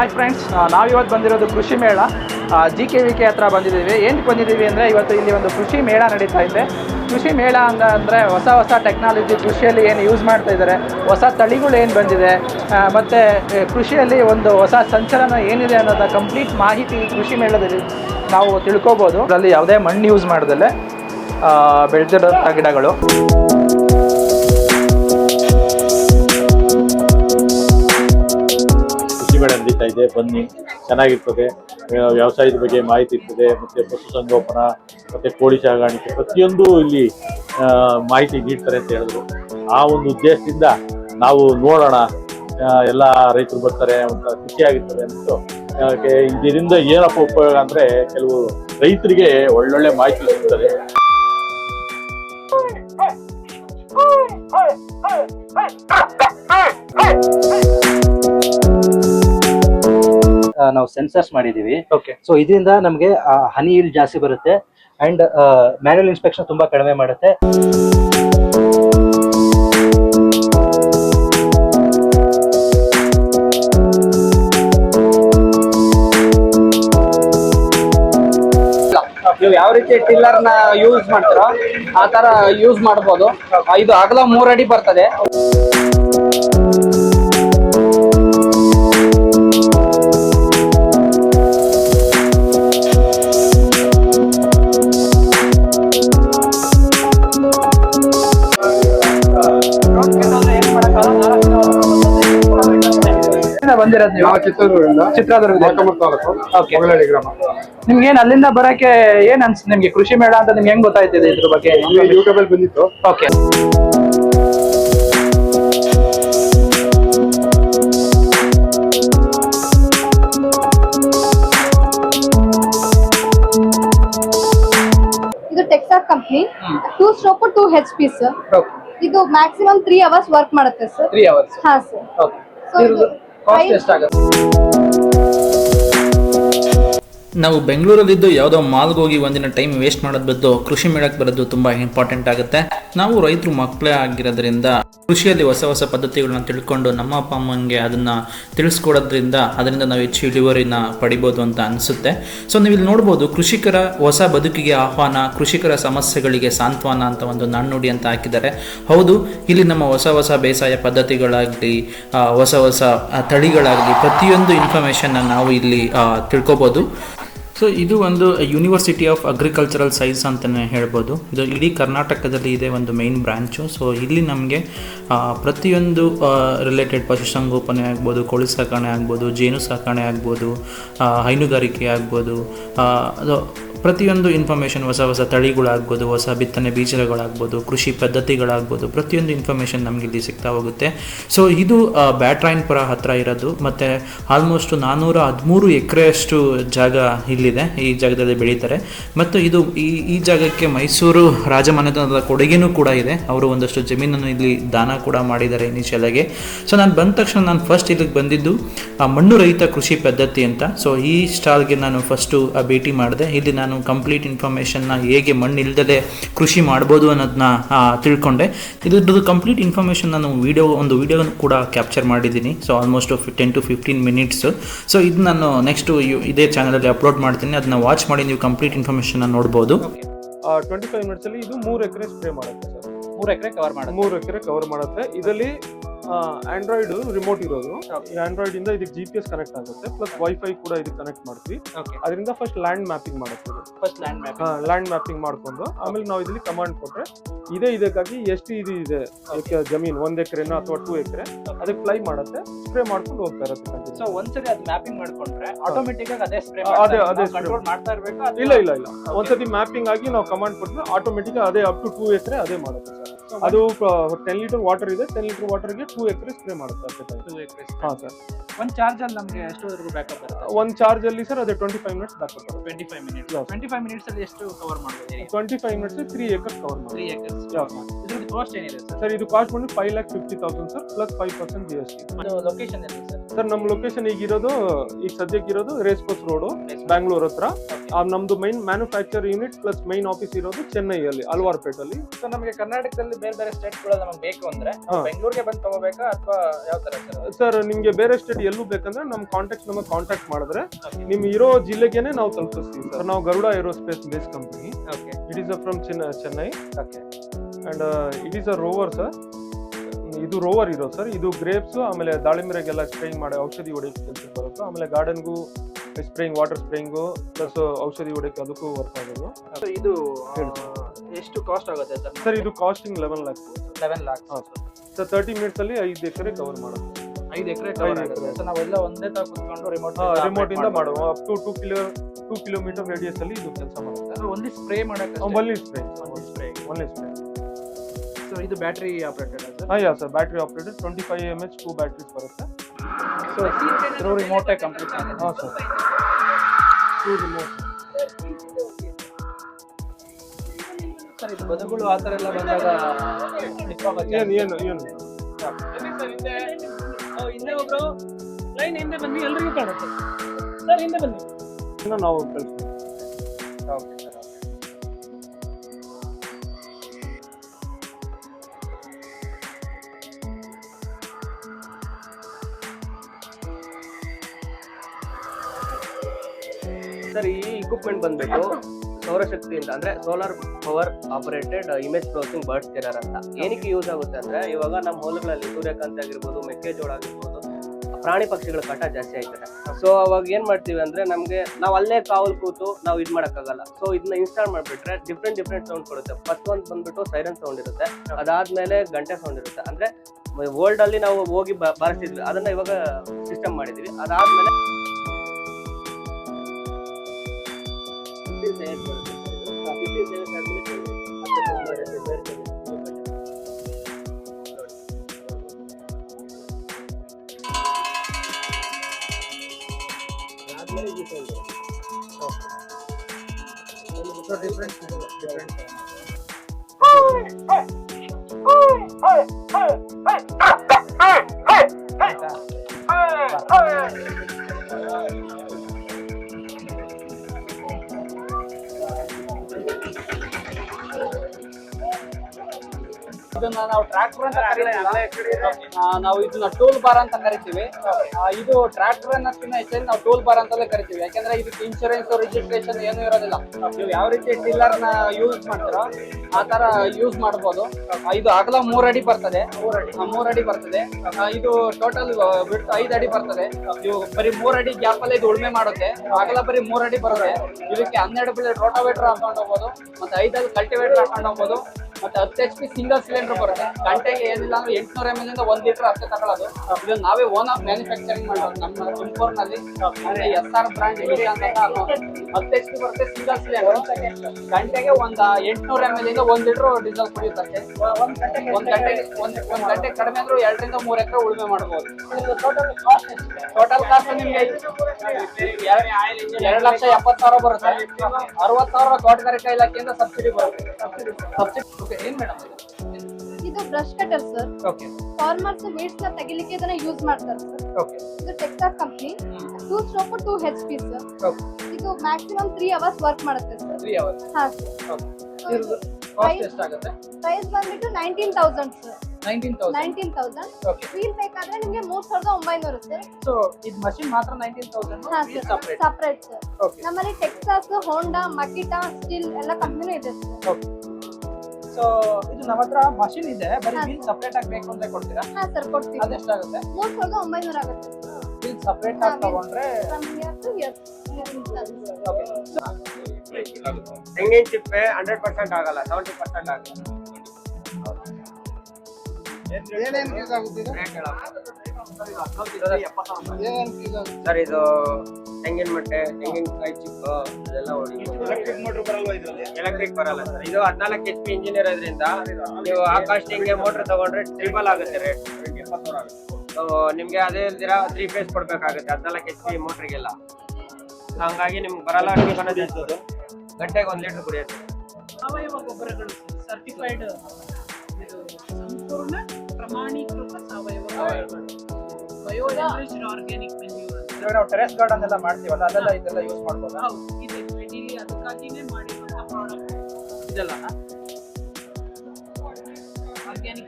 Hi friends ನಾವಿವತ್ತು ಬಂದಿರೋದು ಕೃಷಿ ಮೇಳ. ಜಿ ಕೆ ವಿ ಕೆ ಹತ್ರ ಬಂದಿದ್ದೀವಿ. ಏನಕ್ಕೆ ಬಂದಿದ್ದೀವಿ ಅಂದರೆ ಇವತ್ತು ಇಲ್ಲಿ ಒಂದು ಕೃಷಿ ಮೇಳ ನಡೀತಾ ಇದೆ. ಕೃಷಿ ಮೇಳ ಅಂತ ಅಂದರೆ ಹೊಸ ಹೊಸ ಟೆಕ್ನಾಲಜಿ ಕೃಷಿಯಲ್ಲಿ ಏನು ಯೂಸ್ ಮಾಡ್ತಾ ಇದ್ದಾರೆ ಹೊಸ ತಳಿಗಳು ಏನು ಬಂದಿದೆ ಮತ್ತು ಕೃಷಿಯಲ್ಲಿ ಒಂದು ಹೊಸ ಸಂಚಲನ ಏನಿದೆ ಅನ್ನೋದ ಕಂಪ್ಲೀಟ್ ಮಾಹಿತಿ ಕೃಷಿ ಮೇಳದಲ್ಲಿ ನಾವು ತಿಳ್ಕೊಬೋದು. ಅದರಲ್ಲಿ ಯಾವುದೇ ಮಣ್ಣು ಯೂಸ್ ಮಾಡ್ದಲೆ ಬೆಳೆದಿರೋ ಗಿಡಗಳು. ಮೇಳ ನಡೀತಾ ಇದೆ ಬನ್ನಿ ಚೆನ್ನಾಗಿರ್ತದೆ ವ್ಯವಸಾಯದ ಬಗ್ಗೆ ಮಾಹಿತಿ ಇರ್ತದೆ ಮತ್ತು ಪಶುಸಂಗೋಪನಾ ಮತ್ತೆ ಕೋಳಿ ಸಾಗಾಣಿಕೆ ಪ್ರತಿಯೊಂದು ಇಲ್ಲಿ ಮಾಹಿತಿ ನೀಡ್ತಾರೆ ಅಂತ ಹೇಳಿದ್ರು ಆ ಒಂದು ಉದ್ದೇಶದಿಂದ ನಾವು ನೋಡೋಣ ಎಲ್ಲ ರೈತರು ಬರ್ತಾರೆ ಅಂತ ಖುಷಿಯಾಗಿರ್ತದೆ ಕೆ- ಇದರಿಂದ ಏನಪ್ಪ ಉಪಯೋಗ ಅಂದ್ರೆ ಕೆಲವು ರೈತರಿಗೆ ಒಳ್ಳೊಳ್ಳೆ ಮಾಹಿತಿ ಸಿಗ್ತದೆ ನಾವು ಸೆನ್ಸರ್ಸ್ ಮಾಡಿದೀವಿ. ಓಕೆ ಸೊ ಇದರಿಂದ ನಮಗೆ ಹನಿ ಇಲ್ ಜಾಸ್ತಿ ಬರುತ್ತೆ. ಅಂಡ್ ಮ್ಯಾನ್ಯಲ್ ಇನ್ಸ್ಪೆಕ್ಷನ್ ತುಂಬಾ ಕಡಿಮೆ ಮಾಡುತ್ತೆ. ನೀವು ಯಾವ ರೀತಿ ಟಿಲ್ಲರ್ನ ಯೂಸ್ ಮಾಡ್ತೀರೋ ಆ ತರ ಯೂಸ್ ಮಾಡ್ಬೋದು. ಇದು ಅಗಲ ಮೂರ್ ಅಡಿ ಬರ್ತದೆ. ಬಂದಿರೋದು ನೀವು? ಚಿತ್ರದುರ್ಗದಿಂದ. ಚಿತ್ರದುರ್ಗದಿಂದ. ಮೊಳಕಾಮೂರು ತಾಲೂಕು Okay. ಮೊಗಳಹಳ್ಳಿ ಗ್ರಾಮ. ನಿಮ್ಗೆ ಏನ್ ಅಲ್ಲಿಂದ ಬರಕ್ಕೆ ಏನ್ ಅನ್ಸ್ ನಿಮ್ಗೆ ಕೃಷಿ ಮೇಳ ಅಂತ ನಿಮ್ಗೆ ಹೆಂಗ್ ಗೊತ್ತಾಯ್ತಿದೆ ಇದ್ರ ಬಗ್ಗೆ? ನಮಗೆ ಯೂಟ್ಯೂಬ್ ಅಲ್ಲಿ ಬಂದಿತ್ತು. ಓಕೆ. ಇದು Texas company two stroke two H P sir ಇದು ಮ್ಯಾಕ್ಸಿಮಮ್ ತ್ರೀ ಅವರ್ಸ್ ವರ್ಕ್ ಮಾಡುತ್ತೆ ಸರ್ ತ್ರೀ ಅವರ್ಸ್ ಹಾ ಸರ್ ಓಕೆ. ಸೊ ಇದು ಕಾಸ್ಟ್ ಎಷ್ಟಾಗುತ್ತೆ ನಾವು ಬೆಂಗಳೂರಲ್ಲಿದ್ದು ಯಾವುದೋ ಮಾಲ್ಗೆ ಹೋಗಿ ಒಂದಿನ ಟೈಮ್ ವೇಸ್ಟ್ ಮಾಡೋದು ಬದಲು ಕೃಷಿ ಮೇಳಕ್ಕೆ ಬರೋದು ತುಂಬ ಇಂಪಾರ್ಟೆಂಟ್ ಆಗುತ್ತೆ. ನಾವು ರೈತರು ಮಕ್ಕಳೇ ಆಗಿರೋದ್ರಿಂದ ಕೃಷಿಯಲ್ಲಿ ಹೊಸ ಹೊಸ ಪದ್ಧತಿಗಳನ್ನ ತಿಳ್ಕೊಂಡು ನಮ್ಮ ಅಪ್ಪ ಅಮ್ಮನಿಗೆ ಅದನ್ನ ತಿಳಿಸ್ಕೊಡೋದ್ರಿಂದ ಅದರಿಂದ ನಾವು ಹೆಚ್ಚು ಇಳುವರಿನ ಪಡಿಬೋದು ಅಂತ ಅನಿಸುತ್ತೆ. ಸೊ ನೀವು ಇಲ್ಲಿ ನೋಡ್ಬೋದು ಕೃಷಿಕರ ಹೊಸ ಬದುಕಿಗೆ ಆಹ್ವಾನ, ಕೃಷಿಕರ ಸಮಸ್ಯೆಗಳಿಗೆ ಸಾಂತ್ವನ ಅಂತ ಒಂದು ನಾಣ್ಣುಡಿ ಅಂತ ಹಾಕಿದ್ದಾರೆ. ಹೌದು, ಇಲ್ಲಿ ನಮ್ಮ ಹೊಸ ಹೊಸ ಬೇಸಾಯ ಪದ್ಧತಿಗಳಾಗಲಿ ಹೊಸ ಹೊಸ ತಳಿಗಳಾಗಲಿ ಪ್ರತಿಯೊಂದು ಇನ್ಫಾರ್ಮೇಷನ್ನ ನಾವು ಇಲ್ಲಿ ತಿಳ್ಕೊಬೋದು. ಸೊ ಇದು ಒಂದು ಯೂನಿವರ್ಸಿಟಿ ಆಫ್ ಅಗ್ರಿಕಲ್ಚರಲ್ ಸೈನ್ಸ್ ಅಂತಲೇ ಹೇಳ್ಬೋದು. ಇದು ಇಡೀ ಕರ್ನಾಟಕದಲ್ಲಿ ಇದೆ ಒಂದು ಮೇನ್ ಬ್ರಾಂಚು ಸೊ ಇಲ್ಲಿ ನಮಗೆ ಪ್ರತಿಯೊಂದು ರಿಲೇಟೆಡ್ ಪಶುಸಂಗೋಪನೆ ಆಗ್ಬೋದು, ಕೋಳಿ ಸಾಕಣೆ ಆಗ್ಬೋದು, ಜೇನು ಸಾಕಣೆ ಆಗ್ಬೋದು ಹೈನುಗಾರಿಕೆ ಆಗ್ಬೋದು ಅದು ಪ್ರತಿಯೊಂದು ಇನ್ಫಾರ್ಮೇಷನ್ ಹೊಸ ಹೊಸ ತಳಿಗಳಾಗ್ಬೋದು, ಹೊಸ ಬಿತ್ತನೆ ಬೀಜಗಳಾಗ್ಬೋದು, ಕೃಷಿ ಪದ್ಧತಿಗಳಾಗ್ಬೋದು, ಪ್ರತಿಯೊಂದು ಇನ್ಫಾರ್ಮೇಷನ್ ನಮಗೆ ಇಲ್ಲಿ ಸಿಗ್ತಾ ಹೋಗುತ್ತೆ. ಸೊ ಇದು ಬ್ಯಾಟ್ರಾಯನ್ಪುರ ಹತ್ತಿರ ಇರೋದು. ಮತ್ತು ಆಲ್ಮೋಸ್ಟ್ ನಾನ್ನೂರ ಹದಿಮೂರು ಎಕರೆಯಷ್ಟು ಜಾಗ ಇಲ್ಲಿದೆ, ಈ ಜಾಗದಲ್ಲಿ ಬೆಳೀತಾರೆ. ಮತ್ತು ಇದು ಈ ಈ ಜಾಗಕ್ಕೆ ಮೈಸೂರು ರಾಜಮನೆತನದ ಕೊಡುಗೆನೂ ಕೂಡ ಇದೆ. ಅವರು ಒಂದಷ್ಟು ಜಮೀನನ್ನು ಇಲ್ಲಿ ದಾನ ಕೂಡ ಮಾಡಿದ್ದಾರೆ ಇನಿಷಿಯಲ್ ಆಗಿ ಸೊ ನಾನು ಬಂದ ತಕ್ಷಣ ನಾನು ಫಸ್ಟ್ ಇಲ್ಲಿಗೆ ಬಂದಿದ್ದು ಮಣ್ಣು ರಹಿತ ಕೃಷಿ ಪದ್ಧತಿ ಅಂತ. ಸೊ ಈ ಸ್ಟಾಲ್ಗೆ ನಾನು ಫಸ್ಟು ಭೇಟಿ ಮಾಡಿದೆ. ಇಲ್ಲಿ ನಾನು ಕಂಪ್ಲೀಟ್ ಇನ್ಫಾರ್ಮೇಷನ್ನ ಹೇಗೆ ಮಣ್ಣು ಇಲ್ದಲೆ ಕೃಷಿ ಮಾಡ್ಬೋದು ಅನ್ನೋದನ್ನ ತಿಳ್ಕೊಂಡೆ. ಇದ್ರದ್ದು ಕಂಪ್ಲೀಟ್ ಇನ್ಫಾರ್ಮೇಷನ್ ನಾನು ವಿಡಿಯೋ ಒಂದು ವಿಡಿಯೋ ಕೂಡ ಕ್ಯಾಪ್ಚರ್ ಮಾಡಿದ್ದೀನಿ. So almost ten to fifteen minutes so ಇದು ನಾನು ನೆಕ್ಸ್ಟ್ ಇದೇ ಚಾನಲಲ್ಲಿ ಅಪ್ಲೋಡ್ ಮಾಡ್ತೀನಿ. ಅದನ್ನ ವಾಚ್ ಮಾಡಿ ನೀವು ಕಂಪ್ಲೀಟ್ ಇನ್ಫಾರ್ಮೇಷನ್ ನೋಡ್ಬೋದು. ಟ್ವೆಂಟಿ ಫೈವ್ ಮಿನಿಟ್ಸ್ ಅಲ್ಲಿ ಇದು ಮೂರು ಎಕರೆ ಸ್ಪ್ರೇ ಮಾಡುತ್ತೆ ಸರ್. ಮೂರು ಎಕರೆ ಕವರ್ ಮಾಡೋದು ಮೂರು ಎಕರೆ ಕವರ್ ಮಾಡುತ್ತೆ. ಇದರಲ್ಲಿ ಆಂಡ್ರಾಯ್ಡ್ ರಿಮೋಟ್ ಇರೋದು. ಈ ಆಂಡ್ರಾಯ್ಡ್ ಇಂದ ಇದಕ್ಕೆ ಜಿ ಪಿ ಎಸ್ ಕನೆಕ್ಟ್ ಆಗುತ್ತೆ. ಪ್ಲಸ್ ವೈಫೈ ಕೂಡ ಇದಕ್ಕೆ ಕನೆಕ್ಟ್ ಮಾಡ್ತೀವಿ. ಅದರಿಂದ ಫಸ್ಟ್ ಲ್ಯಾಂಡ್ ಮ್ಯಾಪಿಂಗ್ ಮಾಡುತ್ತೆ ಲ್ಯಾಂಡ್ ಮ್ಯಾಪ್ ಲ್ಯಾಂಡ್ ಮ್ಯಾಪಿಂಗ್ ಮಾಡ್ಕೊಂಡು ಆಮೇಲೆ ನಾವು ಇದರಲ್ಲಿ ಕಮಾಂಡ್ ಕೊಟ್ರೆ ಇದೇ ಇದಕ್ಕಾಗಿ ಎಷ್ಟು ಇದು ಇದೆ? ಅದಕ್ಕೆ ಜಮೀನ್ ಒಂದ್ ಎಕರೆನೋ ಅಥವಾ ಟೂ ಎಕರೆ? ಅದಕ್ಕೆ ಫ್ಲೈ ಮಾಡುತ್ತೆ. ಸ್ಪ್ರೇ ಮಾಡ್ಕೊಂಡು ಹೋಗ್ತಾ ಇರುತ್ತೆ ಸೊ. ಒಂದ್ಸರಿ ಅದು ಮ್ಯಾಪಿಂಗ್ ಮಾಡ್ಕೊಂಡ್ರೆ ಆಟೋಮೆಟಿಕ್ ಆಗಿ ಅದೇ ಸ್ಪ್ರೇ ಅದೇ ಅದೇ ಕಂಟ್ರೋಲ್ ಮಾಡ್ತಾ ಇರಬೇಕು? ಇಲ್ಲ ಇಲ್ಲ ಇಲ್ಲ. ಒಂದ್ಸತಿ ಮ್ಯಾಪಿಂಗ್ ಆಗಿ ನಾವು ಕಮಾಂಡ್ ಕೊಟ್ರೆ ಆಟೋಮೆಟಿಕ್ ಅದೇ ಅಪ್ ಟು ಟೂ ಎಕರೆ ಅದೇ ಮಾಡುತ್ತೆ ಸರ್ ಅದು ಟೆನ್ ಲೀಟರ್ ವಾಟರ್ ಇದೆ. ಟೆನ್ ಲೀಟರ್ ವಾಟರ್ಗೆ ಟೂ ಎಕರೆ ಸ್ಪ್ರೇ ಮಾಡುತ್ತೆ. Two ಹಾ ಸರ್ ಒಂದು ಚಾರ್ಜ್ ಅಲ್ಲಿ ನಮ್ಗೆ ಎಷ್ಟೋವರೆಗೂ ಬ್ಯಾಕಪ್ ಬರುತ್ತೆ? ಒಂದು ಚಾರ್ಜ್ ಅಲ್ಲಿ ಸರ್ ಅದೇ twenty five minutes back twenty five minutes. Twenty five minutes ಅಲ್ಲಿ ಎಷ್ಟು ಕವರ್ ಮಾಡ್ಬೋದು twenty five minutes three acres cover three ಮಾಡಿ ಏಕರ್ಸ್ Yes. ಇದ್ರದ್ದು ಕಾಸ್ಟ್ ಏನಿದೆ ಸರ್ ಸರ್ ಇದು ಕಾಸ್ಟ್ ಬಂದು five lakh fifty thousand sir plus five percent G S T location ಎಲ್ಲಿ sir sir ನಮ್ಮ ಲೊಕೇಶನ್ ಈಗ ಇರೋದು ಈಗ ಸದ್ಯಕ್ಕೆ ಇರೋದು ರೇಸ್ ಕೋರ್ಸ್ ರೋಡು ಬ್ಯಾಂಗ್ಳೂರ್ ಹತ್ರ. ನಮ್ದು main manufacture unit plus main office ಇರೋದು ಚೆನ್ನೈಯಲ್ಲಿ ಅಲ್ವಾರ್ಪೇಟಲ್ಲಿ ಸೊ ನಮಗೆ ಕರ್ನಾಟಕದಲ್ಲಿ ಬೇರೆ ಬೇರೆ ಸ್ಟೇಟ್ ನಮಗೆ ಬೇಕು ಅಂದ್ರೆ ಬೆಂಗಳೂರಿಗೆ ಬಂದು ತಗೋಬೇಕಾ ಅಥವಾ ಯಾವ ತರ ಸರ್ ನಿಮ್ಗೆ ಬೇರೆ ಸ್ಟೇಟ್ ಎಲ್ಲೂ ಬೇಕಂದ್ರೆ ನಮ್ಮ ಕಾಂಟ್ಯಾಕ್ಟ್ ನಮಗೆ ಕಾಂಟ್ಯಾಕ್ಟ್ ಮಾಡಿದ್ರೆ ನಿಮ್ ಇರೋ ಜಿಲ್ಲೆಗೆನೆ ನಾವು ತಲುಪಿಸ್ತೀವಿ ಸರ್ ನಾವು Garuda aerospace base company okay it is from Chennai okay and it is a rover sir ಇದು ರೋವರ್ ಇರೋದು ಸರ್. ಇದು ಗ್ರೇಪ್ಸ್ ಆಮೇಲೆ ದಾಳಿಂಬೆಗೆಲ್ಲ ಸ್ಪ್ರೇಯಿಂಗ್ ಮಾಡಿ ಔಷಧಿ ಹೊಡೆಯೋಕ್ಕೆ ಕೆಲಸ ಬರುತ್ತೆ. ಆಮೇಲೆ ಗಾರ್ಡನ್ಗೂ ಸ್ಪ್ರೇಯಿಂಗ್ ವಾಟರ್ ಸ್ಪ್ರೇಯಿಂಗು ಪ್ಲಸ್ ಔಷಧಿ ಹೊಡೆಯೋಕ್ಕೆ ಅದಕ್ಕೂ ವರ್ಕ್ ಆಗೋದು. ಇದು ಎಷ್ಟು ಕಾಸ್ಟ್ ಆಗುತ್ತೆ ಸರ್? ಸರ್ ಇದು costing eleven lakhs eleven lakhs ಹಾಂ ಸರ್. ಸರ್ ತರ್ಟಿ ಮಿನಿಟ್ಸ್ ಅಲ್ಲಿ ಐದು ಎಕರೆ ಕವರ್ ಮಾಡೋದು. ಐದು ಎಕರೆ ಕವರ್. ಆಗುತ್ತೆ. ನಾವೆಲ್ಲ ಒಂದೇ ತರ ಕುತ್ಕೊಂಡು ರಿಮೋಟ್ ರಿಮೋಟ್ ಇಂದ ಮಾಡುವ up to two kilo two kilometre radius ಅಲ್ಲಿ ಇದು ಕೆಲಸ ಮಾಡುತ್ತೆ. ಒಂದು ಸ್ಪ್ರೇ ಮಾಡಕ್ಕೆ ಒನ್ಲಿ ಸ್ಪ್ರೇ ಒಂದು ಸ್ಪ್ರೇ ಒನ್ಲಿ ಸ್ಪ್ರೇ ಸೊ ಇದು ಬ್ಯಾಟ್ರಿ ಆಪರೇಟೆಡ್ ಹಾಂ yeah sir battery operated twenty five M H two batteries ಬರುತ್ತೆ ಸೊ ಥ್ರೂ ರಿಮೋಟೇ ಕಂಪ್ಲೀಟ್ ಹಾಂ ಸರ್ ಸರ್ ಇದು ಬದುಗಳು ಆ ಥರ ಎಲ್ಲ ಬಂದಾಗ ಏನು ಏನು ಏನು? ಹಿಂದೆ. ಒಬ್ಬರು ಲೈನ್ ಹಿಂದೆ ಬನ್ನಿ ಎಲ್ರಿಗೂ ಕಾಣುತ್ತೆ. ಸರ್ ಹಿಂದೆ ಬನ್ನಿ. ಇನ್ನು ನಾವು ಕಳಿಸ್ತೀವಿ ಓಕೆ. ಇಕ್ವಿಪ್ಮೆಂಟ್ ಬಂದ್ಬಿಟ್ಟು ಸೌರಶಕ್ತಿಯಿಂದ ಅಂದ್ರೆ solar power operated image processing bird scanner ಅಂತ. ಏನಕ್ಕೆ ಯೂಸ್ ಆಗುತ್ತೆ ಅಂದ್ರೆ, ಇವಾಗ ನಮ್ಮ ಹೊಲಗಳಲ್ಲಿ ಸೂರ್ಯಕಾಂತಿ ಆಗಿರ್ಬೋದು, ಮೆಕ್ಕೆಜೋಳ ಆಗಿರ್ಬೋದು, ಪ್ರಾಣಿ ಪಕ್ಷಿಗಳ ಕಾಟ ಜಾಸ್ತಿ ಆಯ್ತದೆ. ಸೊ ಅವಾಗ ಏನ್ ಮಾಡ್ತೀವಿ ಅಂದ್ರೆ, ನಮ್ಗೆ ನಾವು ಅಲ್ಲೇ ಕಾವಲ್ ಕೂತು ನಾವು ಇದ್ ಮಾಡಕ್ಕಾಗಲ್ಲ. ಸೊ ಇದನ್ನ ಇನ್ಸ್ಟಾಲ್ ಮಾಡ್ಬಿಟ್ರೆ ಡಿಫ್ರೆಂಟ್ ಡಿಫ್ರೆಂಟ್ ಸೌಂಡ್ ಕೊಡುತ್ತೆ. ಫಸ್ಟ್ ಒಂದ್ ಬಂದ್ಬಿಟ್ಟು ಸೈರನ್ ಸೌಂಡ್ ಇರುತ್ತೆ. ಅದಾದ್ಮೇಲೆ ಗಂಟೆ ಸೌಂಡ್ ಇರುತ್ತೆ. ಅಂದ್ರೆ ವರ್ಲ್ಡ್ ಅಲ್ಲಿ ನಾವು ಹೋಗಿ ಬಾರಿಸಿದ್ವಿ ಅದನ್ನ ಇವಾಗ ಸಿಸ್ಟಮ್ ಮಾಡಿದೀವಿ. ಅದಾದ್ಮೇಲೆ फिर नया दोबारा करता काफ़ी फिर नया कैलकुलेशन आपको दोबारा से दर्ज करना So different, different. Hey, hey, hey, hey, hey, hey, hey. ಇದನ್ನ ನಾವು ಟ್ರ್ಯಾಕ್ಟರ್ ಅಂತ ನಾವು ಇದನ್ನ ಟೂಲ್ ಬಾರ್ ಅಂತ ಕರಿತೀವಿ. ಇದು ಟ್ರ್ಯಾಕ್ಟರ್ ಅನ್ನೋದಕ್ಕಿಂತ ಹೆಚ್ಚಾಗಿ ನಾವು ಟೂಲ್ ಬಾರ್ ಅಂತಲೇ ಕರಿತೀವಿ. ಯಾಕಂದ್ರೆ ಇದಕ್ಕೆ ಇನ್ಶೂರೆನ್ಸ್ ರಿಜಿಸ್ಟ್ರೇಷನ್ ಏನು ಇರೋದಿಲ್ಲ. ನೀವು ಯಾವ ರೀತಿ ಟಿಲ್ಲರ್ನ ಯೂಸ್ ಮಾಡ್ತೀರೋ, ಆ ತರ ಯೂಸ್ ಮಾಡ್ಬೋದು. ಇದು ಅಗಲ ಮೂರ್ ಅಡಿ ಬರ್ತದೆ. ಮೂರ್ ಅಡಿ ಬರ್ತದೆ. ಇದು ಟೋಟಲ್ ಬಿಟ್ಟು ಐದು ಅಡಿ ಬರ್ತದೆ. ಇವು ಬರೀ ಮೂರ್ ಅಡಿ ಗ್ಯಾಪ್ ಅಲ್ಲಿ ಇದು ಉಳ್ಮೆ ಮಾಡುತ್ತೆ. ಅಗಲ ಬರೀ ಮೂರ್ ಅಡಿ ಬರುತ್ತೆ. ಇದಕ್ಕೆ ಹನ್ನೆರಡು ಬೆಳೆ ರೋಟೋವೇಟರ್ ಹಾಕೊಂಡು ಹೋಗ್ಬೋದು. ಮತ್ತೆ ಐದಲ್ಲಿ ಕಲ್ಟಿವೇಟರ್ ಹಾಕೊಂಡು ಹೋಗ್ಬೋದು. ಮತ್ತೆ ಹತ್ತು ಎಚ್ ಪಿ ಸಿಂಗಲ್ ಸಿಲಿಂಡರ್ ಬರುತ್ತೆ. ಗಂಟೆಗೆ ಏನಿಲ್ಲ ಅಂದ್ರೆ ಎಂಟ್ನೂರ ಎಂ ಎಲ್ ಇಂದ ಒಂದ್ ಲೀಟರ್ ಅಷ್ಟೇ ತಗೊಳ್ಳೋದು ಇದು ನಾವೇ ಓನ್ ಆಫ್ ಮ್ಯಾನುಫ್ಯಾಕ್ಚರಿಂಗ್ ಮಾಡೋದು. ನಮ್ಮ ತುಮಕೂರಿನಲ್ಲಿ ಅಂದ್ರೆ ಎಸ್ ಆರ್ ಬ್ರಾಂಡ್ ಇದೆ ಅಂತ ಹತ್ತು ಎಚ್ ಪಿ ಬರುತ್ತೆ ಸಿಂಗಲ್ ಸಿಲಿಂಡರ್. ಗಂಟೆಗೆ ಒಂದ್ ಎಂಟ್ನೂರ ಎಂ ಎಲ್ ಇಂದ ಒಂದ್ ಲೀಟರ್ ಡೀಸೆಲ್ ಕುಡಿಯುತ್ತೆ ಒಂದ್ ಗಂಟೆಗೆ ಒಂದ್ ಗಂಟೆ ಕಡಿಮೆ ಅಂದ್ರೆ ಎರಡರಿಂದ ಮೂರ್ ಎಕರೆ ಉಳುಮೆ ಮಾಡಬಹುದು ಟೋಟಲ್ ಕಾಸ್ಟ್ ನಿಮ್ಗೆ ಎರಡು ಲಕ್ಷ ಎಪ್ಪತ್ತು ಸಾವಿರ ಬರುತ್ತೆ. ಅರವತ್ತು ಸಾವಿರ ತೋಟಗಾರಿಕಾ ಇಲಾಖೆಯಿಂದ ಸಬ್ಸಿಡಿ ಬರುತ್ತೆ. ಸಬ್ಸಿಡಿ ಓಕೆ ಏನ್ ಮೇಡಮ್ ಇದು brush cutter sir okay. Farmers ವೀಡ್ಸ್ನ ತೆಗಿಲಿಕ್ಕೆ ಇದನ್ನ ಯೂಸ್ ಮಾಡ್ತಾರೆ ಸರ್ ಓಕೆ. ಇದು Texas company two stroke two H P sir okay. ಇದು ಮ್ಯಾಕ್ಸಿಮಮ್ ತ್ರೀ ಅವರ್ಸ್ ವರ್ಕ್ ಮಾಡುತ್ತೆ ಸರ್ ತ್ರೀ ಅವರ್ಸ್ ಹಾ ಸರ್ ಕಾಸ್ಟ್ ಎಷ್ಟಾಗುತ್ತೆ? ಪ್ರೈಸ್ ಬಂದ್ಬಿಟ್ಟು nineteen thousand sir nineteen thousand wheel ಬೇಕಾದ್ರೆ ನಿಮ್ಗೆ ಮೂರ್ ಸಾವಿರದ ಒಂಬೈನೂರು ಸರ್ ಸೊ ಇದು ಮಷಿನ್ ಮಾತ್ರ ನೈನ್ಟೀನ್ ತೌಸಂಡ್ ಹಾ ಸರ್ ಸಪ್ರೇಟ್ ಸರ್ ನಮ್ಮಲ್ಲಿ ಟೆಕ್ಸಾಸ್ ಹೋಂಡಾ ಮಕಿಟಾ ಸ್ಟಿಲ್ ಎಲ್ಲ ಕಂಪ್ನಿನೂ ಇದೆ ಸರ್ ಸೊ ಇದು ನಮ್ಮ ಹತ್ರ ಮಷಿನ್ ಇದೆ. ಬರೀ ಬಿಲ್ ಸಪ್ರೇಟ್ ಆಗಿ ಬೇಕು ಅಂತ ಕೊಡ್ತೀರಾ? ಹಾ ಸರ್ ಕೊಡ್ತೀವಿ. ಅದೆಷ್ಟಾಗುತ್ತೆ ಮೂರ್ ಸಾವಿರದ ಒಂಬೈನೂರ ಆಗುತ್ತೆ. ಬಿಲ್ ಸಪ್ರೇಟ್ ಆಗಿ ತಗೊಂಡ್ರೆ ತೆಂಗಿನ ಚಿಪ್ಪೆ ಹಂಡ್ರೆಡ್ ಪರ್ಸೆಂಟ್ ಆಗಲ್ಲ ಸೆವೆಂಟಿ ಪರ್ಸೆಂಟ್ ಆಗಲ್ಲ. ಸರ್ ಇದು ತೆಂಗಿನ ಮಟ್ಟೆ ತೆಂಗಿನಕಾಯಿ ಚಿಪ್ಪು ಅದೆಲ್ಲ ಎಲೆಕ್ಟ್ರಿಕ್ ಬರಲ್ಲ ಸರ್ ಇದು ಹದಿನಾಲ್ಕು ಎಚ್ ಪಿ ಇಂಜಿನ್ ಇರೋದ್ರಿಂದ ನೀವು ಆ ಕಾಸ್ಟಿಂಗ್ಗೆ ಮೋಟರ್ ತಗೊಂಡ್ರೆ ಟ್ರಿಪಲ್ ಆಗುತ್ತೆ ರೇಟ್ ಸೊ ನಿಮ್ಗೆ ಅದೇ ಇಲ್ದಿರ ತ್ರೀ ಫೇಸ್ ಕೊಡ್ಬೇಕಾಗುತ್ತೆ ಹದಿನಾಲ್ಕು ಎಚ್ ಪಿ ಮೋಟ್ರಿಗೆಲ್ಲ ಹಂಗಾಗಿ ನಿಮ್ಗೆ ಬರಲ್ಲ ಅಡುಗೆ ಅನ್ನೋದು ಗಂಟೆಗೆ ಒಂದು ಲೀಟರ್ ಕುಡಿಯುತ್ತೆ. ಸಾವಯವ ಗೊಬ್ಬರಗಳು ಸರ್ಟಿಫೈಡ್ ಸಂಪೂರ್ಣ ಪ್ರಮಾಣೀಕೃತ ಸಾವಯವ ಗೊಬ್ಬರಗಳು. ಬಯೋ ಎನ್ರಿಚ್ಡ್ ಆರ್ಗ್ಯಾನಿಕ್ ನಾವು ಟೆರೆಸ್ ಗಾರ್ಡನ್ ಎಲ್ಲ ಮಾಡ್ತೀವಲ್ಲ ಅದೆಲ್ಲ ಇದೆಲ್ಲ ಯೂಸ್ ಮಾಡ್ಬೋದಾ? ಹೌದು ಇದೆ. ಅದಕ್ಕಾಗಿನೇ ಪ್ರಾಡಕ್ಟ್ ಇದೆಲ್ಲ? ಆರ್ಗ್ಯಾನಿಕ್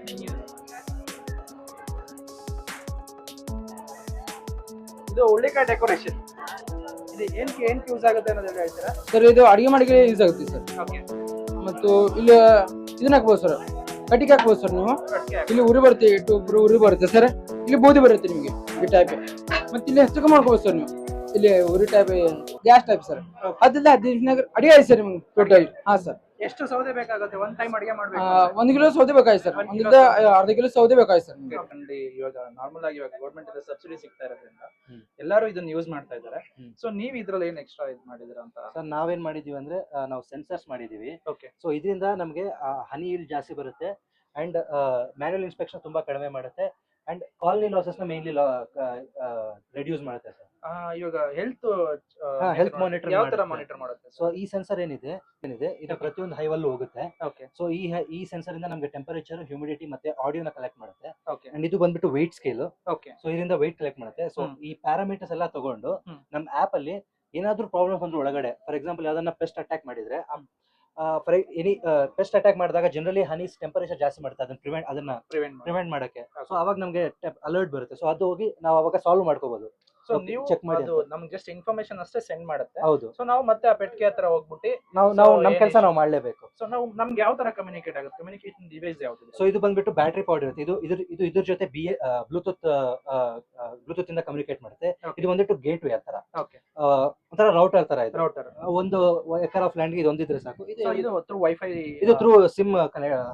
ಇದು ಹುಳ್ಳಿಕಾಯಿ ಡೆಕೋರೇಷನ್ ಇದು ಏನಕ್ಕೆ ಏನಕ್ಕೆ ಯೂಸ್ ಆಗುತ್ತೆ ಅನ್ನೋದೆಲ್ಲ ಹೇಳ್ತೀರಾ? ಸರ್ ಇದು ಅಡಿಗೆ ಮಾಡಿಗೆ ಯೂಸ್ ಆಗುತ್ತೆ ಸರ್. ಓಕೆ ಮತ್ತು ಇಲ್ಲಿ ಇದನ್ನ ಹಾಕ್ಬೋದು ಸರ್. ಕಟ್ಟಿಗೆ ಹಾಕ್ಬೋದು ಸರ್ ನೀವು. ಇಲ್ಲಿ ಉರಿ ಬರುತ್ತೆ ಇಟ್ಟು ಉರಿ ಉರಿ ಬರುತ್ತೆ. ಸರ್ ಇಲ್ಲಿ ಬೂದಿ ಬರುತ್ತೆ ನಿಮಗೆ ಈ ಟೈಪ್ ಮತ್ತೆ ಇಲ್ಲಿ ಹೆಚ್ಚು ಮಾಡ್ಕೋಬೋದು ಸರ್ ನೀವು. ಇಲ್ಲಿ ಉರಿ ಟೈಪ್ ಗ್ಯಾಸ್ ಟೈಪ್ ಸರ್. ಅದೆಲ್ಲ ಹದಿನೈದು ಅಡಿಗೆ ಆಯ್ತು ಸರ್ ನಿಮ್ಗೆ ಟೋಟಲ್ ಹಾ ಸರ್. ಎಷ್ಟು ಸೌದೆ ಬೇಕಾಗುತ್ತೆ? ಒಂದ್ ಟೈಮ್ ಅಡಿಗೆ ಮಾಡಬೇಕು ಒಂದು ಕಿಲೋ ಸೌದೆ ಬೇಕಾಯ್ತು ಸರ್. ಒಂದಿಂದ ಅರ್ಧ ಕಿಲೋ ಸೌದೆ ಬೇಕಾಯ್ತು ಸರ್ ನಿಮ್ಗೆ. ಕಂಡು ಇವಾಗ ನಾರ್ಮಲ್ ಆಗಿ ಇವಾಗ ಗೌರ್ಮೆಂಟ್ ಇಂದ ಸಬ್ಸಿಡಿ ಸಿಗ್ತಾ ಇರೋದ್ರಿಂದ. ಎಲ್ಲರೂ ಇದನ್ನ ಯೂಸ್ ಮಾಡ್ತಾ ಇದ್ದಾರೆ. ಹ್ಮ್. ಸೊ ನೀವ್ ಇದ್ರಲ್ಲಿ ಏನ್ ಎಕ್ಸ್ಟ್ರಾ ಇದು ಮಾಡಿದಿರಾ ಅಂತ? ಸರ್ ನಾವೇನ್ ಮಾಡಿದೀವಿ ಅಂದ್ರೆ ನಾವು ಸೆನ್ಸರ್ಸ್ ಮಾಡಿದೀವಿ. ಓಕೆ ಸೊ ಇದರಿಂದ ನಮಗೆ ಹನಿ ಇಲ್ ಜಾಸ್ತಿ ಬರುತ್ತೆ. ಅಂಡ್ ಮ್ಯಾನ್ಯಲ್ ಇನ್ಸ್ಪೆಕ್ಷನ್ ತುಂಬಾ ಕಡಿಮೆ ಮಾಡುತ್ತೆ. ಅಂಡ್ ಕಾಲನಿ ಲಾಸಸ್ನ ಮೇನ್ಲಿ ರೆಡ್ಯೂಸ್ ಮಾಡುತ್ತೆ ಸರ್ ಇವಾಗ ಹೆಲ್ತ್ ಹೆಲ್ತ್ ಮಾನಿಟರ್ ಯಾವ ತರ. ಮಾನಿಟರ್ ಮಾಡುತ್ತೆ? ಸೊ ಈ ಸೆನ್ಸರ್ ಏನಿದೆ? ಏನಿದೆ? ಇದು ಪ್ರತಿಯೊಂದು ಹೈವಲ್ಲೂ ಹೋಗುತ್ತೆ. ಓಕೆ ಸೊ ಈ ಈ ಸೆನ್ಸರ್ ಇಂದ ನಮಗೆ ಟೆಂಪರೇಚರ್ ಹ್ಯೂಮಿಡಿಟಿ ಮತ್ತೆ ಆಡಿಯೋನ ಕಲೆಕ್ಟ್ ಮಾಡುತ್ತೆ. ಓಕೆ ಅಂಡ್ ಇದು ಬಂದ್ಬಿಟ್ಟು weight ಸ್ಕೇಲ್ ಓಕೆ ಸೊ ಇದರಿಂದ weight ಕಲೆಕ್ಟ್ ಮಾಡುತ್ತೆ. ಸೊ ಹ್ಮ್. ಈ ಪ್ಯಾರಾಮೀಟರ್ಸ್ ಎಲ್ಲ ತಗೊಂಡು ಹ್ಮ್. ನಮ್ಮ ಆಪ್ ಅಲ್ಲಿ ಏನಾದ್ರೂ ಪ್ರಾಬ್ಲಮ್ ಬಂದ್ರೆ ಒಳಗಡೆ ಫಾರ್ ಎಕ್ಸಾಂಪಲ್ ಯಾವ್ದನ್ನ ಪೆಸ್ಟ್ ಅಟ್ಯಾಕ್ ಮಾಡಿದ್ರೆ ಫಾರ್ ಎನಿ ಪೆಸ್ಟ್ ಅಟ್ಯಾಕ್ ಮಾಡಿದಾಗ ಜನರಲಿ ಹನೀಸ್ ಟೆಂಪರೇಚರ್ ಜಾಸ್ತಿ ಮಾಡುತ್ತೆ ಅದನ್ನ ಪ್ರಿವೆಂಟ್ ಅದನ್ನ ಪ್ರಿವೆಂಟ್ ಪ್ರಿವೆಂಟ್ ಮಾಡಕ್ಕೆ. ಸೊ ಅವಾಗ ನಮಗೆ ಅಲರ್ಟ್ ಬರುತ್ತೆ. ಸೊ ಅದು ಹೋಗಿ ನಾವು ಅವಾಗ ಸಾಲ್ವ್ ಮಾಡ್ಕೋಬಹುದು ಸೊ ನೀವು ಚೆಕ್ ಮಾಡಿ ಅದು ನಮ್ಗೆ ಜಸ್ಟ್ ಇನ್ಫಾರ್ಮೇಶನ್ ಅಷ್ಟೇ ಸೆಂಡ್ ಮಾಡುತ್ತೆ. ಹೌದು. ಸೊ ನಾವು ಮತ್ತೆ ಆ ಪೆಟ್ಟಿಗೆ ಹತ್ರ ಹೋಗ್ಬಿಟ್ಟು ನಾವು So, ನಾವು ನಮ್ಮ ಕೆಲಸ? ನಾವು ಮಾಡ್ಲೇಬೇಕು. ಸೊ ನಾವು ನಮ್ಗೆ ಯಾವ ತರ ಕಮ್ಯುನಿಕೇಟ್ ಆಗುತ್ತೆ? ಕಮ್ಯುನಿಕೇಶನ್ ಡಿವೈಸ್ ಯಾವ್ದು ಸೊ ಇದು ಬಂದ್ಬಿಟ್ಟು ಬ್ಯಾಟ್ರಿ ಪವರ್ ಇರುತ್ತೆ. ಇದು ಇದ್ರ ಇದು ಇದ್ರ ಜೊತೆ ಬಿ ಬ್ಲೂಟೂತ್ ಬ್ಲೂಟೂತ್ ಇಂದ ಕಮ್ಯುನಿಕೇಟ್ ಮಾಡುತ್ತೆ. Okay. ಇದು ಬಂದ್ಬಿಟ್ಟು ಗೇಟ್ ವೇ ತರ ಓಕೆ ಆ, ಒಂಥರ ರೌಟರ್ ತರ ಇದೆ. ರೌಟರ್ ಆ, ಒಂದು ಎಕರ್ ಆಫ್ ಲ್ಯಾಂಡ್ ಇದು ಒಂದಿದ್ರೆ ಸಾಕು. ಇದು ಸೊ ಇದು ಥ್ರೂ ವೈಫೈ ಇದು through SIM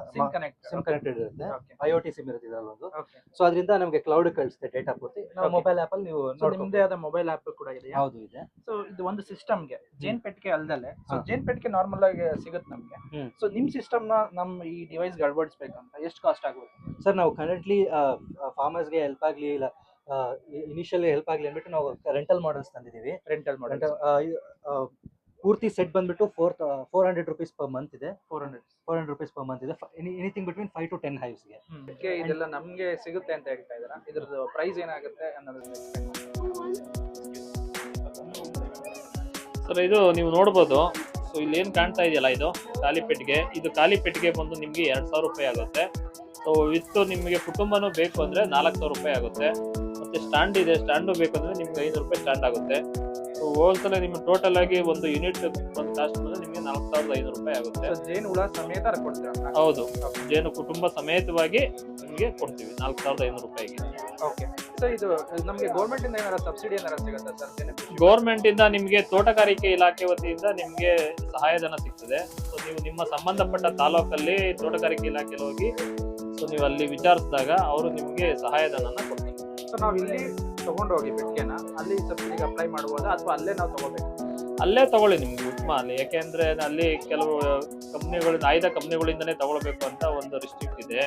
SIM connect SIM connected ಇರುತ್ತೆ. ಓಕೆ ಐ ಸಿಮ್ ಇರುತ್ತೆ ಇದ್ರಲ್ಲಿ ಒಂದು ಓಕೆ ಸೊ ಅದರಿಂದ ನಮಗೆ ಕ್ಲೌಡ್ ಕಳಿಸುತ್ತೆ ಡೇಟಾ ಪೂರ್ತಿ. ನಾವು Okay. ಮೊಬೈಲ್ ಆಪ್ ಅಲ್ಲಿ ನೀವು. ನಿಮ್ದೇ ಆದ ಮೊಬೈಲ್ ಆಪ್ ಕೂಡ ಇದೆ ಹೌದು ಇದೆ. ಸೊ ಇದು ಒಂದು ಸಿಸ್ಟಮ್ಗೆ ಜೇನ್ ಪೆಟ್ಟಿಗೆ ಅಲ್ದಲೆ ಸೊ. ಜೇನ್ ಪೆಟ್ಟಿಗೆ ನಾರ್ಮಲ್ ಆಗಿ ಸಿಗುತ್ತೆ ನಮಗೆ. ಸೊ ನಿಮ್ ಸಿಸ್ಟಮ್ನ ನಮ್ ಈ ಡಿವೈಸ್ ಅಳವಡಿಸ್ಬೇಕಂತ ಎಷ್ಟು ಕಾಸ್ಟ್ ಆಗುತ್ತೆ ಸರ್ ನಾವು ಕರೆಂಟ್ಲಿ ಫಾರ್ಮರ್ಸ್ಗೆ ಹೆಲ್ಪ್ ಆಗ್ಲಿ ಇಲ್ಲ ಇನಿಷಿಯಲ್ ಹೆಲ್ಪ್ ಆಗಲಿ ಅಂದ್ಬಿಟ್ಟು ನಾವು ರೆಂಟಲ್ ಮಾಡೆಲ್ಸ್ ತಂದಿದ್ದೀವಿ. ರೆಂಟಲ್ ಮಾಡೆಲ್ ಪೂರ್ತಿ ಸೆಟ್ ಬಂದ್ಬಿಟ್ಟು four four hundred rupees per month ಇದೆ. Four hundred four hundred rupees per month ಇದೆ. Anything between five to ten ಹೈವ್ಸ್ಗೆ ಇದೆಲ್ಲ ನಮಗೆ ಸಿಗುತ್ತೆ ಅಂತ ಹೇಳ್ತಾ ಇದ್ದಾರೆ? ಇದ್ರದ್ದು ಪ್ರೈಸ್ ಏನಾಗುತ್ತೆ ಮಾಡಿ. ಸರ್ ಇದು ನೀವು ನೋಡ್ಬೋದು. ಸೊ ಇಲ್ಲಿ ಏನು ಕಾಣ್ತಾ ಇದೆಯಲ್ಲ ಇದು? ಖಾಲಿ ಪೆಟ್ಟಿಗೆ. ಇದು ಖಾಲಿ ಪೆಟ್ಟಿಗೆ ಬಂದು ನಿಮಗೆ ಎರಡು ಸಾವಿರ ರೂಪಾಯಿ ಆಗುತ್ತೆ. ಸೊ ವಿತ್ ನಿಮಗೆ ಕುಟುಂಬನೂ ಬೇಕು ಅಂದರೆ ನಾಲ್ಕು ಸಾವಿರ ರೂಪಾಯಿ ಆಗುತ್ತೆ. ಮತ್ತು ಸ್ಟ್ಯಾಂಡ್ ಇದೆ. ಸ್ಟ್ಯಾಂಡು ಬೇಕು ಅಂದರೆ ನಿಮ್ಗೆ ಐನೂರು ರೂಪಾಯಿ ಸ್ಟ್ಯಾಂಡ್ ಆಗುತ್ತೆ. ಸೊ ಹೋಲ್ಸೇಲ್ ನಿಮ್ಗೆ ಟೋಟಲ್ ಆಗಿ ಒಂದು ಯೂನಿಟ್ ಒಂದು ಕಾಸ್ಟ್ ಬಂದರೆ ನಿಮಗೆ ನಾಲ್ಕು ಸಾವಿರದ ಐನೂರು ರೂಪಾಯಿ ಆಗುತ್ತೆ. ಜೇನು ಹುಳ ಸಮೇತ ಕೊಡ್ತೀರಾ? ಹೌದು. ಜೇನು ಕುಟುಂಬ ಸಮೇತವಾಗಿ ನಿಮಗೆ ಕೊಡ್ತೀವಿ. ನಾಲ್ಕು ಸಾವಿರದ ಐನೂರು ರೂಪಾಯಿಗೆ. ಓಕೆ ಇದು ನಮ್ಗೆ ಗೌರ್ಮೆಂಟ್ ಇಂದ ಏನಾರ ಸಬ್ಸಿಡಿ ಏನಾರ ಸಿಗುತ್ತಾ ಸರ್ ಗವರ್ನಮೆಂಟ್ ಗೌರ್ಮೆಂಟ್ ಇಂದ ನಿಮಗೆ ತೋಟಗಾರಿಕೆ ಇಲಾಖೆ ವತಿಯಿಂದ ನಿಮಗೆ ಸಹಾಯಧನ ಸಿಗ್ತದೆ. ಸೊ ನೀವು ನಿಮ್ಮ ಸಂಬಂಧಪಟ್ಟ ತಾಲೂಕಲ್ಲಿ ತೋಟಗಾರಿಕೆ ಇಲಾಖೆಯಲ್ಲಿ ಹೋಗಿ ಸೊ ನೀವು ಅಲ್ಲಿ ವಿಚಾರಿಸಿದಾಗ ಅವರು ನಿಮಗೆ ಸಹಾಯಧನನ ಕೊಡ್ತಾರೆ. ಸೊ ನಾವು ಇಲ್ಲಿ ತಗೊಂಡೋಗಿ ಪೆಟ್ಟಿಗೆನ ಅಲ್ಲಿ ಸಬ್ಸಿಡಿಗೆ ಅಪ್ಲೈ ಮಾಡ್ಬೋದಾ? ಅಥವಾ ಅಲ್ಲೇ ನಾವು ತಗೋಬೇಕು? ಅಲ್ಲೇ ತಗೊಳ್ಳಿ ನಿಮ್ಗೆ ಉತ್ತಮ ಅಲ್ಲಿ ಯಾಕೆಂದ್ರೆ ಅಲ್ಲಿ ಕೆಲವು ಕಂಪ್ನಿಗಳಿಂದ ಆಯ್ದ ಕಂಪ್ನಿಗಳಿಂದನೇ ತಗೊಳ್ಬೇಕು ಅಂತ ಒಂದು ರಿಸ್ಟ್ರಿಕ್ಟ್ ಇದೆ.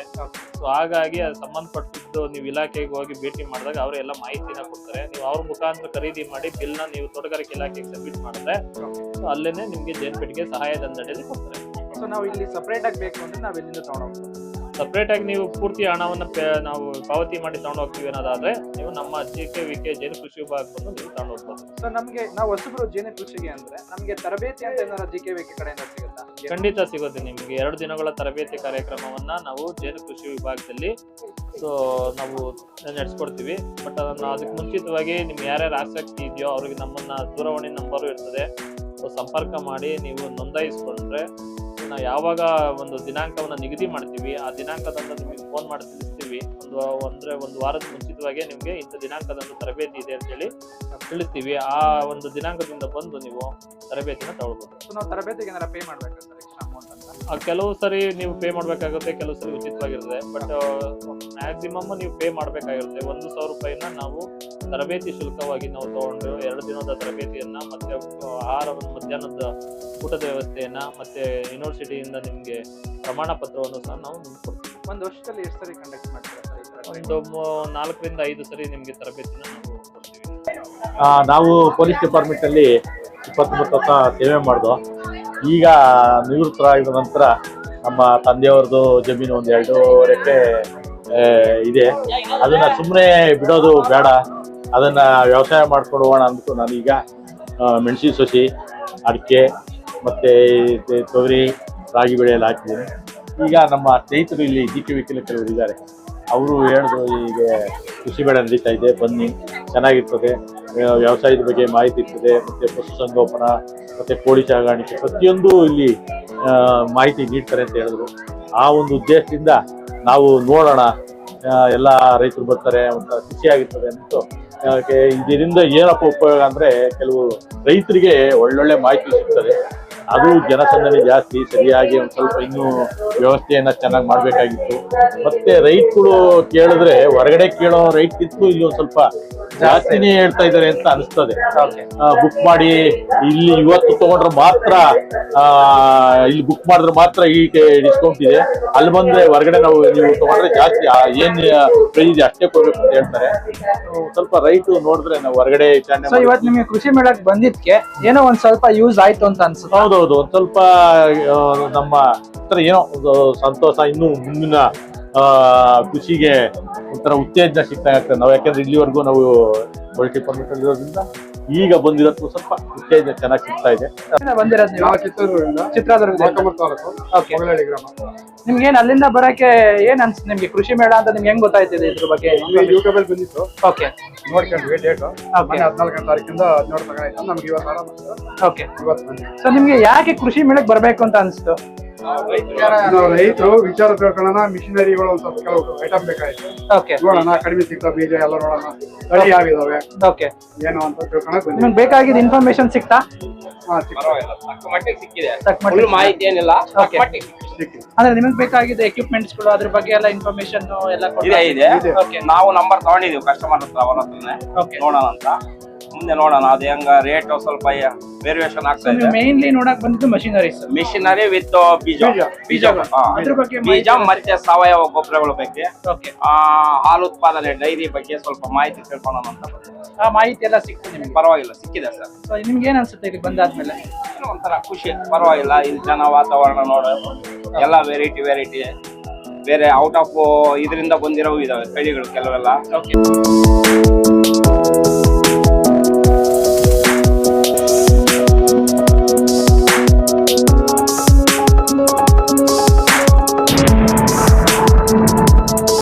ಸೊ ಹಾಗಾಗಿ ಅದು ಸಂಬಂಧಪಟ್ಟಿದ್ದು ನೀವು ಇಲಾಖೆಗೆ ಹೋಗಿ ಭೇಟಿ ಮಾಡಿದಾಗ ಅವರು ಎಲ್ಲ ಮಾಹಿತಿನ ಕೊಡ್ತಾರೆ. ನೀವು ಅವ್ರ ಮುಖಾಂತರ ಖರೀದಿ ಮಾಡಿ ಬಿಲ್ನ ನೀವು ತೋಟಗಾರಿಕೆ ಇಲಾಖೆಗೆ ಸಬ್ಮಿಟ್ ಮಾಡಿದ್ರೆ ಸೊ ಅಲ್ಲೇನೆ ನಿಮಗೆ ಜೇನ್ಪೇಟಿಗೆ ಸಹಾಯಧನದಲ್ಲಿ ಕೊಡ್ತಾರೆ. ಸೊ ನಾವು ಇಲ್ಲಿ ಸಪ್ರೇಟ್ ಆಗಿ ಬೇಕು ಅಂದ್ರೆ ನಾವು ಇಲ್ಲಿಂದ ತಗೊಂಡೋಗ್ಬೋದು ಸಪ್ರೇಟ್ ಆಗಿ ನೀವು ಪೂರ್ತಿ ಹಣವನ್ನು ನಾವು ಪಾವತಿ ಮಾಡಿ ತಗೊಂಡು ಹೋಗ್ತೀವಿ ಅನ್ನೋದಾದ್ರೆ ನೀವು ನಮ್ಮ ಜಿ ಕೆ ವಿ ಕೆ ಜೇನು ಕೃಷಿ ವಿಭಾಗ ಬಂದು ನೀವು ತಗೊಂಡು ಹೋಗ್ಬೋದು ಸರ್ ನಮಗೆ ನಾವು ಹೊಸಬರು ಜೇನು ಕೃಷಿಗೆ ಅಂದ್ರೆ ನಮಗೆ ತರಬೇತಿ ಅಂತ ಏನಾರ ಜಿ ಕೆ ವಿ ಕೆ ಕಡೆಯಿಂದ ಸಿಗುತ್ತಾ? ಖಂಡಿತ ಸಿಗುತ್ತೆ ನಿಮಗೆ. ಎರಡು ದಿನಗಳ ತರಬೇತಿ ಕಾರ್ಯಕ್ರಮವನ್ನ ನಾವು ಜೇನು ಕೃಷಿ ವಿಭಾಗದಲ್ಲಿ ಸೊ ನಾವು ನಡೆಸ್ಕೊಡ್ತೀವಿ. ಬಟ್ ಅದನ್ನ ಅದಕ್ಕೆ ಮುಂಚಿತವಾಗಿ ನಿಮ್ಗೆ ಯಾರ್ಯಾರು ಆಸಕ್ತಿ ಇದೆಯೋ ಅವ್ರಿಗೆ ನಮ್ಮನ್ನ ದೂರವಾಣಿ ನಂಬರು ಇರ್ತದೆ. ಸೊ ಸಂಪರ್ಕ ಮಾಡಿ ನೀವು ನೋಂದಾಯಿಸ್ಕೊಂಡ್ರೆ ಯಾವಾಗ ಒಂದು ದಿನಾಂಕವನ್ನ ನಿಗದಿ ಮಾಡ್ತೀವಿ, ಆ ದಿನಾಂಕದಂದು ನಿಮಗೆ ಫೋನ್ ಮಾಡಿ ತಿಳಿಸ್ತೀವಿ. ಒಂದು, ಅಂದ್ರೆ ಒಂದು ವಾರದ ಮುಂಚಿತವಾಗಿ ನಿಮಗೆ ಇಂಥ ದಿನಾಂಕದಂದು ತರಬೇತಿ ಇದೆ ಅಂತೇಳಿ ತಿಳಿಸ್ತೀವಿ. ಆ ಒಂದು ದಿನಾಂಕದಿಂದ ಬಂದು ನೀವು ತರಬೇತಿನ ತಗೊಳ್ಬೋದು. ನಾವು ತರಬೇತಿಗೆ ಏನಾರ ಪೇ ಮಾಡ್ಬೇಕು ಎಕ್ಸ್ಟ್ರಾ ಅಂತ ಕೆಲವು ಸರಿ ನೀವು ಪೇ ಮಾಡಬೇಕಾಗುತ್ತೆ ಕೆಲವು ಸರಿ ಉಚಿತವಾಗಿರುತ್ತೆ. ಬಟ್ ಮ್ಯಾಕ್ಸಿಮಮ್ ನೀವು ಪೇ ಮಾಡಬೇಕಾಗಿರುತ್ತೆ. ಒಂದು ಸಾವಿರ ರೂಪಾಯಿನ ನಾವು ತರಬೇತಿ ಶುಲ್ಕವಾಗಿ ನಾವು ತೊಗೊಂಡು ಎರಡು ದಿನದ ತರಬೇತಿಯನ್ನ ಮತ್ತೆ ಆಹಾರವನ್ನು ಮಧ್ಯಾಹ್ನದ ಊಟದ ವ್ಯವಸ್ಥೆಯನ್ನ ಮತ್ತೆ ಯೂನಿವರ್ಸಿಟಿಯಿಂದ ನಿಮಗೆ ಪ್ರಮಾಣ ಪತ್ರವನ್ನು ಸಹ ನಾವು ನಿಮ್ಗೆ ಕೊಡ್ತೀವಿ. ಒಂದು ವರ್ಷದಲ್ಲಿ ಎಷ್ಟು ಸರಿ ಕಂಡಕ್ಟ್ ಮಾಡ್ತೀರಾ ಒಂದು ನಾಲ್ಕರಿಂದ ಐದು ಸರಿ ನಿಮಗೆ ತರಬೇತಿನ ನಾವು ಕೊಡ್ತೀವಿ. ನಾವು ಪೊಲೀಸ್ ಡಿಪಾರ್ಟ್ಮೆಂಟ್ ಅಲ್ಲಿ ಇಪ್ಪತ್ತೊಂಬತ್ತು ವರ್ಷ ಸೇವೆ ಮಾಡ್ದು. ಈಗ ನಿವೃತ್ತರಾಗಿದ ನಂತರ ನಮ್ಮ ತಂದೆಯವ್ರದ್ದು ಜಮೀನು ಒಂದು ಎರಡೂವರೆ ಇದೆ. ಅದನ್ನ ಸುಮ್ಮನೆ ಬಿಡೋದು ಬೇಡ. ಅದನ್ನ ವ್ಯವಸಾಯ ಮಾಡ್ಕೊಂಡು ಹೋಗೋಣ ಅಂದ್ಬಿಟ್ಟು ನಾನೀಗ ಮೆಣಸಿನ ಸಸಿ, ಅಡಿಕೆ ಮತ್ತೆ ತೊಗರಿ, ರಾಗಿ ಬೆಳೆಯಲ್ಲಿ ಹಾಕಿದ್ದೀನಿ. ಈಗ ನಮ್ಮ ಸ್ನೇಹಿತರು ಇಲ್ಲಿ ಜಿ ಕೆ ವಿ ಕೆಲವರು ಇದ್ದಾರೆ. ಅವರು ಹೇಳಿದ್ರು ಈಗ ಕೃಷಿ ಬೆಳೆ ನಡೀತಾ ಇದೆ, ಬನ್ನಿ, ಚೆನ್ನಾಗಿರ್ತದೆ. ವ್ಯ- ವ್ಯವಸಾಯದ ಬಗ್ಗೆ ಮಾಹಿತಿ ಇರ್ತದೆ, ಮತ್ತೆ ಪಶುಸಂಗೋಪನಾ ಮತ್ತೆ ಕೋಳಿ ಸಾಗಾಣಿಕೆ, ಪ್ರತಿಯೊಂದು ಇಲ್ಲಿ ಮಾಹಿತಿ ನೀಡ್ತಾರೆ ಅಂತ ಹೇಳಿದ್ರು. ಆ ಒಂದು ಉದ್ದೇಶದಿಂದ ನಾವು ನೋಡೋಣ ಎಲ್ಲ ರೈತರು ಬರ್ತಾರೆ, ಒಂಥರ ಖುಷಿಯಾಗಿರ್ತದೆ ಕೆ- ಇದರಿಂದ ಏನಪ್ಪ ಉಪಯೋಗ ಅಂದ್ರೆ ಕೆಲವು ರೈತರಿಗೆ ಒಳ್ಳೊಳ್ಳೆ ಮಾಹಿತಿ ಸಿಗ್ತದೆ. ಅದು ಜನಸಂದಣಿ ಜಾಸ್ತಿ ಸರಿಯಾಗಿ ಒಂದು ಸ್ವಲ್ಪ ಇನ್ನೂ ವ್ಯವಸ್ಥೆಯನ್ನ ಚೆನ್ನಾಗಿ ಮಾಡಬೇಕಾಗಿತ್ತು. ಮತ್ತೆ ರೈಟ್ಗಳು ಕೇಳಿದ್ರೆ ಹೊರಗಡೆ ಕೇಳೋ ರೈಟ್ ಇತ್ತು ಇಲ್ಲಿ ಒಂದು ಸ್ವಲ್ಪ ಜಾಸ್ತಿನೇ ಹೇಳ್ತಾ ಇದ್ದಾರೆ ಅಂತ ಅನಿಸ್ತದೆ. ಬುಕ್ ಮಾಡಿ ಇಲ್ಲಿ ಇವತ್ತು ತಗೊಂಡ್ರೆ ಮಾತ್ರ ಇಲ್ಲಿ ಬುಕ್ ಮಾಡಿದ್ರೆ ಮಾತ್ರ ಈ ಡಿಸ್ಕೌಂಟ್ ಇದೆ. ಅಲ್ಲಿ ಬಂದ್ರೆ ಹೊರಗಡೆ ನಾವು ನೀವು ತಗೊಂಡ್ರೆ ಜಾಸ್ತಿ ಏನ್ ಪ್ರೈಸ್ ಇದೆ ಅಷ್ಟೇ ಕೊಡ್ಬೇಕು ಅಂತ ಹೇಳ್ತಾರೆ. ಸ್ವಲ್ಪ ರೈಟ್ ನೋಡಿದ್ರೆ ನಾವು ಹೊರಗಡೆ ವಿಚಾರಣೆ ಇವತ್ತು ನಿಮಗೆ ಕೃಷಿ ಮೇಳಕ್ಕೆ ಬಂದಿದ್ಕೆ ಏನೋ ಒಂದ್ ಸ್ವಲ್ಪ ಯೂಸ್ ಆಯ್ತು ಅಂತ ಅನ್ಸುತ್ತೆ? ಹೌದೌದು, ಒಂದ್ ಸ್ವಲ್ಪ ನಮ್ಮ ಒಂಥರ ಏನೋ ಸಂತೋಷ, ಇನ್ನು ಮುಂದಿನ ಖುಷಿಗೆ ಒಂಥರ ಉತ್ತೇಜನ ಸಿಗ್ತಾ ಇರ್ತದೆ ನಾವು ಯಾಕಂದ್ರೆ ಇಲ್ಲಿವರೆಗೂ ನಾವು ಬಳಕೆ ಪರ್ಮಿಟ್ ಇರೋದ್ರಿಂದ ಈಗ ಬಂದಿರೋದು ಸ್ವಲ್ಪ ಉತ್ತೇಜನ ಚೆನ್ನಾಗಿ ಸಿಗ್ತಾ ಇದೆ. ಎಲ್ಲಿಂದ ಬಂದಿರೋದು ನೀವು ಚಿತ್ರದುರ್ಗದಿಂದ ಚಿತ್ರದುರ್ಗದಿಂದ. ಮೊಳಕಾಲ್ಮೂರು ತಾಲೂಕು. ಓಕೆ. ಗ್ರಾಮ. ನಿಮ್ಗೆ ಏನ್ ಅಲ್ಲಿಂದ ಬರಕ್ಕೆ ಏನ್ ಅನ್ಸುತ್ತೆ ನಿಮ್ಗೆ ಕೃಷಿ ಮೇಳ ಅಂತ ನಿಮ್ಗೆ ಹೆಂಗ್ ಗೊತ್ತಾಯ್ತಿದೆ ಇದ್ರ ಬಗ್ಗೆ? ಯೂಟ್ಯೂಬ್ ಅಲ್ಲಿ ಬಂದಿತ್ತು. ಓಕೆ. ನೋಡ್ಕೊಂಡ್ವಿ ಡೇಟ್ ಹದಿನಾಲ್ಕನೇ ತಾರೀಕಿಂದ ಹದಿನೇಳು ತನಕ ಆಯ್ತು. ನಮ್ಗೆ ಇವತ್ತು ಓಕೆ. ಇವತ್ತು ಸೊ ನಿಮ್ಗೆ ಯಾಕೆ ಕೃಷಿ ಮೇಳಕ್ ಬರ್ಬೇಕು ಅಂತ ಅನ್ಸ್ತು? ರೈತರು ವಿಚಾರ ತಿಳ್ಕೊಳ್ಳೋಣ ಮಿಷಿನರಿಗಳು ಒಂದ್ ಸ್ವಲ್ಪ ಕೆಲವು ಐಟಮ್ ಬೇಕಾಯ್ತು. ಓಕೆ ನೋಡೋಣ ಕಡಿಮೆ ಸಿಗ್ತಾವ ಬೀಜ ಎಲ್ಲ ನೋಡೋಣ. ತಳಿ ಯಾವಿದಾವೆ ಓಕೆ ಏನು ಅಂತ ತಿಳ್ಕೊಳಕ್ ಬಂದ್ವಿ ನಿಮ್ಗೆ ಬೇಕಾಗಿದ್ದ ಇನ್ಫಾರ್ಮೇಶನ್ ಸಿಕ್ತಾ? ಹಾ ಸಿಕ್ತು. ಸಿಕ್ಕಿದೆ. ತಕ್ಕ ಮಟ್ಟಿಗೆ? ಮಾಹಿತಿ ಏನಿಲ್ಲ Okay. ಸಿಕ್ಕಿದೆ. ಅಂದ್ರೆ ನಿಮಗೆ ಬೇಕಾಗಿದ್ದ ಎಕ್ವಿಪ್ಮೆಂಟ್ಸ್ಗಳು ಅದ್ರ ಬಗ್ಗೆ ಎಲ್ಲ ಇನ್ಫಾರ್ಮೇಶನ್ ಎಲ್ಲ ಇದೆ ಇದೆ. ಓಕೆ ನಾವು ನಂಬರ್ ತಗೊಂಡಿದೀವಿ ಕಸ್ಟಮರ್ ಹತ್ರ ಅವರ ಹತ್ರನೇ. ನೋಡೋಣ ಅಂತ. ಮುಂದೆ ನೋಡೋಣ ಅದು ಹೆಂಗ ರೇಟ್ ಸ್ವಲ್ಪ ವೇರಿಯೇಷನ್ ಆಗ್ತಾ ಇದೆ. ಮೇನ್ಲಿ ನೋಡಕ್ ಬಂದಿದ್ದು ಮಷಿನರೀಸ್ ಮಿಷಿನರಿ ವಿತ್ ಬೀಜ. ಬೀಜ. ಬೀಜ ಮತ್ತೆ ಸಾವಯವ ಗೊಬ್ಬರಗಳ ಬಗ್ಗೆ. ಹಾಲು ಉತ್ಪಾದನೆ ಡೈರಿ ಬಗ್ಗೆ ಸ್ವಲ್ಪ ಮಾಹಿತಿ ತಿಳ್ಕೊಳ್ಳೋಣ ಅಂತ. ಆ ಮಾಹಿತಿ ಎಲ್ಲ ಸಿಕ್ತು ನಿಮ್ಗೆ? ಪರವಾಗಿಲ್ಲ ಸಿಕ್ಕಿದೆ ಸರ್ ಸೊ ನಿಮ್ಗೆ ಏನ್ ಅನ್ಸುತ್ತೆ ಇಲ್ಲಿ ಬಂದಾದ್ಮೇಲೆ? ಒಂಥರ ಖುಷಿ ಪರವಾಗಿಲ್ಲ. ಇಲ್ಲಿ ಜನ ವಾತಾವರಣ ನೋಡ. ಎಲ್ಲ ವೆರೈಟಿ ವೆರೈಟಿ ಬೇರೆ ಔಟ್ ಆಫ್ ಇದರಿಂದ ಬಂದಿರೋ ಇದಾವೆ ತಳಿಗಳು ಕೆಲವೆಲ್ಲ. ಓಕೆ